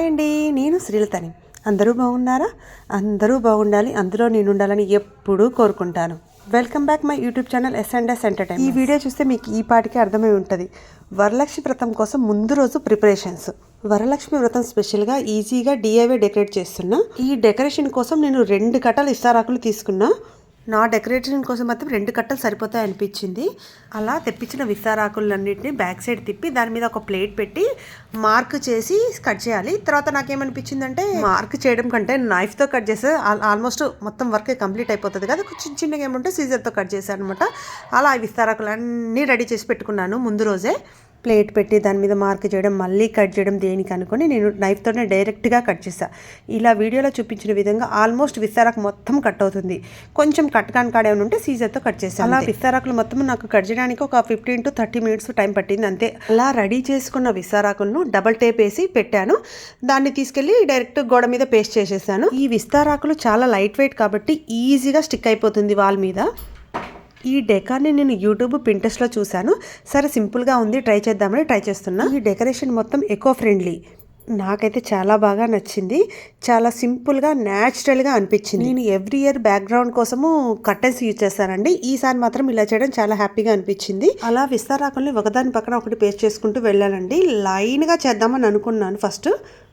Hi అండి నేను శ్రీలతని. అందరూ బాగున్నారా? అందరూ బాగుండాలి అందులో నేను ఉండాలని ఎప్పుడూ కోరుకుంటాను. Welcome back my YouTube channel S and S entertain ఈ వీడియో చూస్తే మీకు ఈ పాటికి అర్థమై ఉంటుంది. వరలక్ష్మి వ్రతం కోసం ముందు రోజు ప్రిపరేషన్స్. వరలక్ష్మి వ్రతం స్పెషల్గా ఈజీగా డిఐవే డెకరేట్ చేస్తున్నా. ఈ డెకరేషన్ కోసం నేను రెండు కట్టలు ఇస్తారాకులు తీసుకున్నా. నా డెకరేషన్ కోసం మాత్రం రెండు కట్టలు సరిపోతాయి అనిపించింది. అలా తెప్పించిన విస్తారాకులన్నింటినీ బ్యాక్ సైడ్ తిప్పి దాని మీద ఒక ప్లేట్ పెట్టి మార్క్ చేసి కట్ చేయాలి. తర్వాత నాకేమనిపించిందంటే మార్క్ చేయడం కంటే నైఫ్తో కట్ చేస్తే ఆల్మోస్ట్ మొత్తం వర్క్ కంప్లీట్ అయిపోతుంది కదా. చిన్న చిన్నగా ఏమంటే సీజర్తో కట్ చేశాను అనమాట అలా ఆ విస్తారాకులు అన్నీ రెడీ చేసి పెట్టుకున్నాను ముందు రోజే. ప్లేట్ పెట్టి దాని మీద మార్క్ చేయడం మళ్ళీ కట్ చేయడం దేనికి అనుకొని నేను నైఫ్తోనే డైరెక్ట్గా కట్ చేశాను ఇలా వీడియోలో చూపించిన విధంగా ఆల్మోస్ట్ విస్తారాకు మొత్తం కట్ అవుతుంది. కొంచెం కట్ కాని కాడ ఉంటే సీజర్తో కట్ చేశాను అలా విస్తారాకులు మొత్తం నాకు కట్ చేయడానికి ఒక fifteen to thirty minutes time పట్టింది అంతే. అలా రెడీ చేసుకున్న విస్తారాకులను డబల్ టేప్ వేసి పెట్టాను. దాన్ని తీసుకెళ్ళి డైరెక్ట్ గోడ మీద పేస్ట్ చేసేసాను. ఈ విస్తారాకులు చాలా లైట్ వెయిట్ కాబట్టి ఈజీగా స్టిక్ అయిపోతుంది వాల్ మీద. ఈ డెకార్ని నేను యూట్యూబ్ పింటెస్ట్లో చూశాను. సరే సింపుల్గా ఉంది. ట్రై చేద్దామని ట్రై చేస్తున్నా. ఈ డెకరేషన్ మొత్తం ఎకో ఫ్రెండ్లీ. నాకైతే చాలా బాగా నచ్చింది. చాలా సింపుల్గా న్యాచురల్గా అనిపించింది. నేను ఎవ్రీ ఇయర్ బ్యాక్గ్రౌండ్ కోసము కర్టెన్స్ యూజ్ చేస్తానండి. ఈసారి మాత్రం ఇలా చేయడం చాలా హ్యాపీగా అనిపించింది. అలా విస్తారాకుల్ని ఒకదాని పక్కన ఒకటి పేస్ట్ చేసుకుంటూ వెళ్ళానండి. లైన్గా చేద్దామని అనుకున్నాను ఫస్ట్.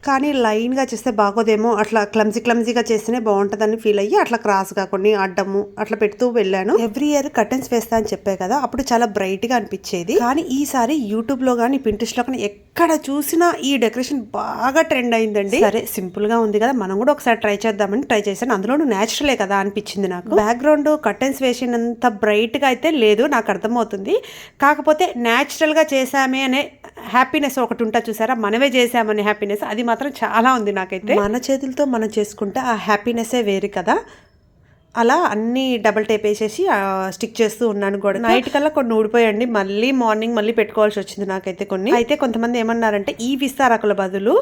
కానీ లైన్గా చేస్తే బాగోదేమో. అట్లా క్లమ్జీ క్లమ్జీగా చేస్తేనే బాగుంటుందని ఫీల్ అయ్యి అట్లా క్రాస్గా కొన్ని అడ్డము అట్లా పెడుతూ వెళ్ళాను. ఎవ్రీ ఇయర్ కర్టెన్స్ వేస్తా అని చెప్పే కదా అప్పుడు చాలా బ్రైట్గా అనిపించేది. కానీ ఈసారి యూట్యూబ్లో కానీ పింట్రెస్ట్లో కానీ ఎక్కడ చూసినా ఈ డెకరేషన్ బాగా ట్రెండ్ అయిందండి. సరే సింపుల్గా ఉంది కదా మనం కూడా ఒకసారి ట్రై చేద్దామని ట్రై చేశాను. అందులోనూ న్యాచురలే కదా అనిపించింది నాకు. బ్యాక్గ్రౌండ్ కర్టెన్స్ వేసినంత బ్రైట్గా అయితే లేదు నాకు అర్థమవుతుంది. కాకపోతే న్యాచురల్గా చేసామే అనే హ్యాపీనెస్ ఒకటి ఉంటా చూసారా? మనమే చేసామనే హ్యాపీనెస్ అది మాత్రం చాలా ఉంది నాకైతే. మన చేతులతో మనం చేసుకుంటే ఆ హ్యాపీనెస్సే వేరు కదా. అలా అన్ని డబల్ టేప్ వేసేసి స్టిక్ చేస్తూ ఉన్నాను కూడా. నైట్ కల్లా కొన్ని ఊడిపోయండి మళ్ళీ మార్నింగ్ మళ్ళీ పెట్టుకోవాల్సి వచ్చింది నాకైతే కొన్ని. అయితే కొంతమంది ఏమన్నారంటే ఈ విస్తారాకుల బదులు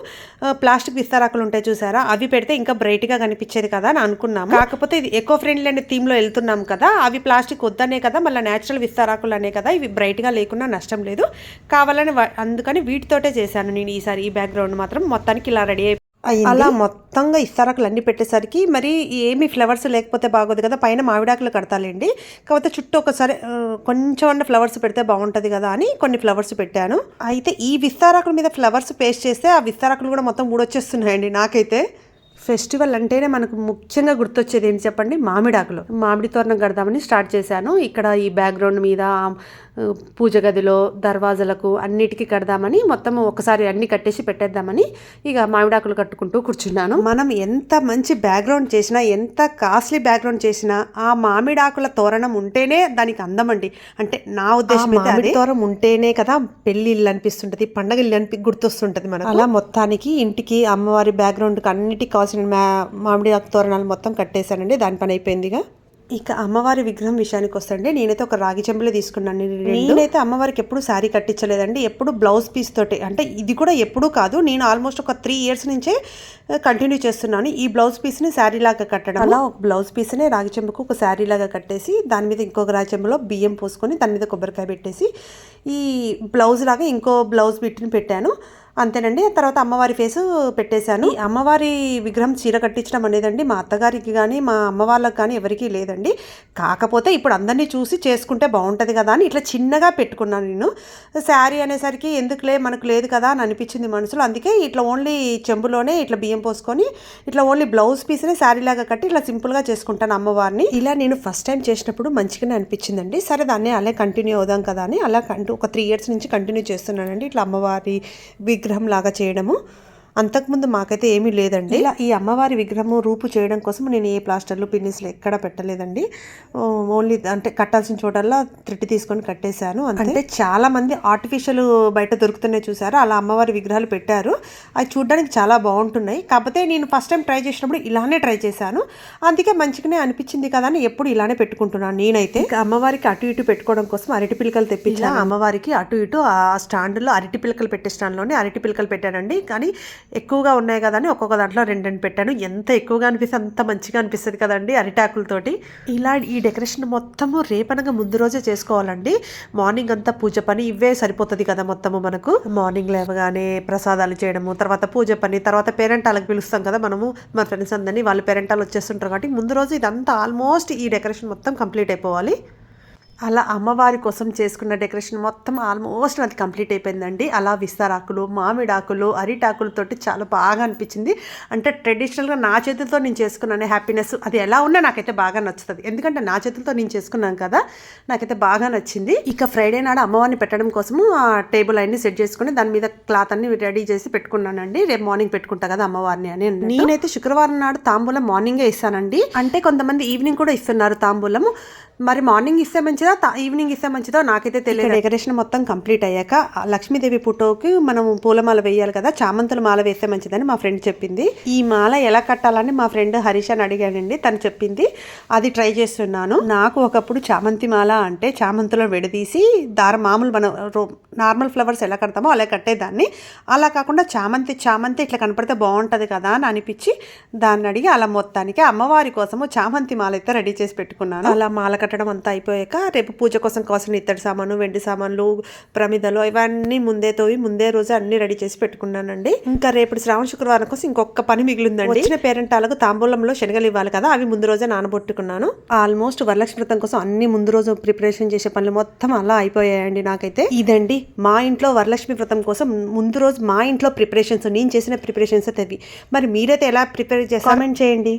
ప్లాస్టిక్ విస్తారాకులు ఉంటాయి చూసారా? అవి పెడితే ఇంకా బ్రైట్గా కనిపించేది కదా అని అనుకున్నాము. కాకపోతే ఇది ఎకో ఫ్రెండ్లీ అనే థీమ్లో వెళ్తున్నాం కదా అవి ప్లాస్టిక్ వద్దనే కదా మళ్ళీ నేచురల్ విస్తారాకులు అనే కదా ఇవి బ్రైట్గా లేకున్నా నష్టం లేదు. కావాలని అందుకని వీటితోటే చేశాను నేను ఈసారి ఈ బ్యాక్గ్రౌండ్ మాత్రం. మొత్తానికి ఇలా రెడీ అలా మొత్తంగా ఇస్తారాకులు అన్ని పెట్టేసరికి మరి ఏమి ఫ్లవర్స్ లేకపోతే బాగోదు కదా పైన మామిడాకులు కడతాలేండి. కాకపోతే చుట్టూ ఒకసారి కొంచెం అన్న ఫ్లవర్స్ పెడితే బాగుంటుంది కదా అని కొన్ని ఫ్లవర్స్ పెట్టాను. అయితే ఈ విస్తారాకుల మీద ఫ్లవర్స్ పేస్ట్ చేస్తే ఆ విస్తారాకులు కూడా మొత్తం ఊడొచ్చేస్తున్నాయండి నాకైతే. ఫెస్టివల్ అంటేనే మనకు ముఖ్యంగా గుర్తొచ్చేది ఏంటి చెప్పండి? మామిడాకులు. మామిడి తోరణం కడదామని స్టార్ట్ చేశాను. ఇక్కడ ఈ బ్యాక్గ్రౌండ్ మీద పూజ గదిలో దర్వాజలకు అన్నిటికీ కడదామని మొత్తం ఒకసారి అన్ని కట్టేసి పెట్టేద్దామని ఇక మామిడాకులు కట్టుకుంటూ కూర్చున్నాను. మనం ఎంత మంచి బ్యాక్గ్రౌండ్ చేసినా ఎంత కాస్ట్లీ బ్యాక్గ్రౌండ్ చేసినా ఆ మామిడాకుల తోరణం ఉంటేనే దానికి అందం అండి. అంటే నా ఉద్దేశం మామిడి తోరణం ఉంటేనే కదా పెళ్ళి ఇల్లు అనిపిస్తుంటది పండగ ఇల్లు అనిపి గుర్తొస్తుంటది మనకు. అలా మొత్తానికి ఇంటికి అమ్మవారి బ్యాక్గ్రౌండ్కి అన్నిటికి కావాల్సిన మామిడి తోరణాలు మొత్తం కట్టేశానండి. దాని పని అయిపోయిందిగా ఇక అమ్మవారి విగ్రహం విషయానికి వస్తుంటే నేనైతే ఒక రాగి చెంబులే తీసుకున్నాను. నేనైతే అమ్మవారికి ఎప్పుడు శారీ కట్టించలేదండి. ఎప్పుడు బ్లౌజ్ పీస్ తోటి. అంటే ఇది కూడా ఎప్పుడూ కాదు. నేను ఆల్మోస్ట్ ఒక త్రీ ఇయర్స్ నుంచే కంటిన్యూ చేస్తున్నాను. ఈ బ్లౌజ్ పీస్ని శారీ లాగా కట్టడం అలా ఒక బ్లౌజ్ పీస్ని రాగి చెంబుకు ఒక శారీ లాగా కట్టేసి దాని మీద ఇంకొక రాగి చెంబులో బియ్యం పోసుకొని దాని మీద కొబ్బరికాయ పెట్టేసి ఈ బ్లౌజ్ లాగా ఇంకో బ్లౌజ్ బిట్ని పెట్టాను. అంతేనండి. ఆ తర్వాత అమ్మవారి ఫేస్ పెట్టేశాను. ఈ అమ్మవారి విగ్రహం చీర కట్టించడం అనేదండి మా అత్తగారికి కానీ మా అమ్మ వాళ్ళకి కానీ ఎవరికీ లేదండి. కాకపోతే ఇప్పుడు అందరినీ చూసి చేసుకుంటే బాగుంటుంది కదా అని ఇట్లా చిన్నగా పెట్టుకున్నాను నేను. శారీ అనేసరికి ఎందుకులే మనకు లేదు కదా అని అనిపించింది మనసులో. అందుకే ఇట్లా ఓన్లీ చెంబులోనే ఇట్లా బియ్యం పోసుకొని ఇట్లా ఓన్లీ బ్లౌజ్ పీస్నే శారీ లాగా కట్టి ఇట్లా సింపుల్గా చేసుకుంటాను అమ్మవారిని. ఇలా నేను ఫస్ట్ టైం చేసినప్పుడు మంచిగానే అనిపించిందండి. సరే దాన్ని అలా కంటిన్యూ అవుదాం కదా అని అలా కంటూ ఒక త్రీ ఇయర్స్ నుంచి కంటిన్యూ చేస్తున్నానండి. ఇట్లా అమ్మవారి విగ్రహం లాగా చేయడము. అంతకుముందు మాకైతే ఏమీ లేదండి. ఇలా ఈ అమ్మవారి విగ్రహము రూపు చేయడం కోసం నేను ఏ ప్లాస్టర్లు పిన్నిస్లు ఎక్కడ పెట్టలేదండి. ఓన్లీ అంటే కట్టాల్సిన చోటల్లా త్రిట్టి తీసుకొని కట్టేశాను. అంటే చాలా మంది ఆర్టిఫిషియల్ బయట దొరుకుతున్నాయి చూసారు? అలా అమ్మవారి విగ్రహాలు పెట్టారు. అవి చూడడానికి చాలా బాగుంటున్నాయి. కాకపోతే నేను ఫస్ట్ టైం ట్రై చేసినప్పుడు ఇలానే ట్రై చేశాను. అందుకే మంచిగానే అనిపించింది కదా అని ఎప్పుడు ఇలానే పెట్టుకుంటున్నాను నేనైతే. అమ్మవారికి అటు ఇటు పెట్టుకోవడం కోసం అరటి పిలకలు తెప్పించాను. అమ్మవారికి అటు ఇటు ఆ స్టాండ్లో అరటి పిలకలు పెట్టే స్టాండ్లోనే అరటి పిలకలు పెట్టానండి. కానీ ఎక్కువగా ఉన్నాయి కదా అని ఒక్కొక్క దాంట్లో రెండు రెండు పెట్టాను. ఎంత ఎక్కువగా అనిపిస్తే అంత మంచిగా అనిపిస్తుంది కదండి అరిటాకులతోటి. ఇలా ఈ డెకరేషన్ మొత్తము రేపనగా ముందు రోజే చేసుకోవాలండి. మార్నింగ్ అంతా పూజ పని ఇవే సరిపోతుంది కదా మొత్తము మనకు. మార్నింగ్ లేవగానే ప్రసాదాలు చేయడము తర్వాత పూజ పని తర్వాత పేరెంటాలకు పిలుస్తాం కదా మనము. మా ఫ్రెండ్స్ అందరినీ వాళ్ళు పేరెంటాలు వచ్చేస్తుంటారు కాబట్టి ముందు రోజు ఇదంతా ఆల్మోస్ట్ ఈ డెకరేషన్ మొత్తం కంప్లీట్ అయిపోవాలి. అలా అమ్మవారి కోసం చేసుకున్న డెకరేషన్ మొత్తం ఆల్మోస్ట్ అది కంప్లీట్ అయిపోయిందండి. అలా విస్తారాకులు మామిడాకులు అరిటాకులతోటి చాలా బాగా అనిపించింది. అంటే ట్రెడిషనల్గా నా చేతులతో నేను చేసుకున్నాను హ్యాపీనెస్ అది ఎలా ఉన్నా నాకైతే బాగా నచ్చుతుంది. ఎందుకంటే నా చేతులతో నేను చేసుకున్నాను కదా నాకైతే బాగా నచ్చింది. ఇక ఫ్రైడే నాడు అమ్మవారిని పెట్టడం కోసము ఆ టేబుల్ అన్ని సెట్ చేసుకుని దాని మీద క్లాత్ అన్ని రెడీ చేసి పెట్టుకున్నానండి. రేపు మార్నింగ్ పెట్టుకుంటా కదా అమ్మవారిని అని నేనైతే శుక్రవారం నాడు తాంబూలం మార్నింగే ఇస్తానండి. అంటే కొంతమంది ఈవినింగ్ కూడా ఇస్తున్నారు తాంబూలము. మరి మార్నింగ్ ఇస్తే మంచిదా? ఈవినింగ్ ఇస్తే మంచిదో? నాకైతే తెలియదు డెకరేషన్ మొత్తం కంప్లీట్ అయ్యాక లక్ష్మీదేవి ఫోటోకి మనం పూలమాల వేయాలి కదా చామంతుల మాల వేస్తే మంచిదని మా ఫ్రెండ్ చెప్పింది. ఈ మాల ఎలా కట్టాలని మా ఫ్రెండ్ హరీష్ అని అడిగానండి తను చెప్పింది అది ట్రై చేస్తున్నాను. నాకు ఒకప్పుడు చామంతి మాల అంటే చామంతులను విడదీసి దారం మామూలు మనం నార్మల్ ఫ్లవర్స్ ఎలా కడతామో అలా కట్టేదాన్ని. అలా కాకుండా చామంతి చామంతి ఇట్లా కనపడితే బాగుంటుంది కదా అని అనిపించి దాన్ని అడిగి అలా మొత్తానికి అమ్మవారి కోసము చామంతి మాల అయితే రెడీ చేసి పెట్టుకున్నాను. అలా మాల కట్టడం అంతా అయిపోయాక రేపు పూజ కోసం కావాల్సిన ఇత్తడి సామాను వెండి సామాన్లు ప్రమిదలు ఇవన్నీ ముందే తోవి ముందే రోజు అన్ని రెడీ చేసి పెట్టుకున్నానండి. ఇంకా రేపు శ్రావణ శుక్రవారం కోసం ఇంకొక పని మిగిలిందండి. వచ్చిన పేరెంటాలకు తాంబూలంలో శనగలు ఇవ్వాలి కదా అవి ముందు రోజే నానబొట్టుకున్నాను. ఆల్మోస్ట్ వరలక్ష్మి వ్రతం కోసం అన్ని ముందు రోజు ప్రిపరేషన్ చేసే పనులు మొత్తం అలా అయిపోయాయండి నాకైతే. ఇదండి మా ఇంట్లో వరలక్ష్మి వ్రతం కోసం ముందు రోజు మా ఇంట్లో ప్రిపరేషన్స్ నేను చేసిన ప్రిపరేషన్స్ అవి మరి మీరైతే ఎలా ప్రిపేర్ చేసి కామెంట్ చేయండి.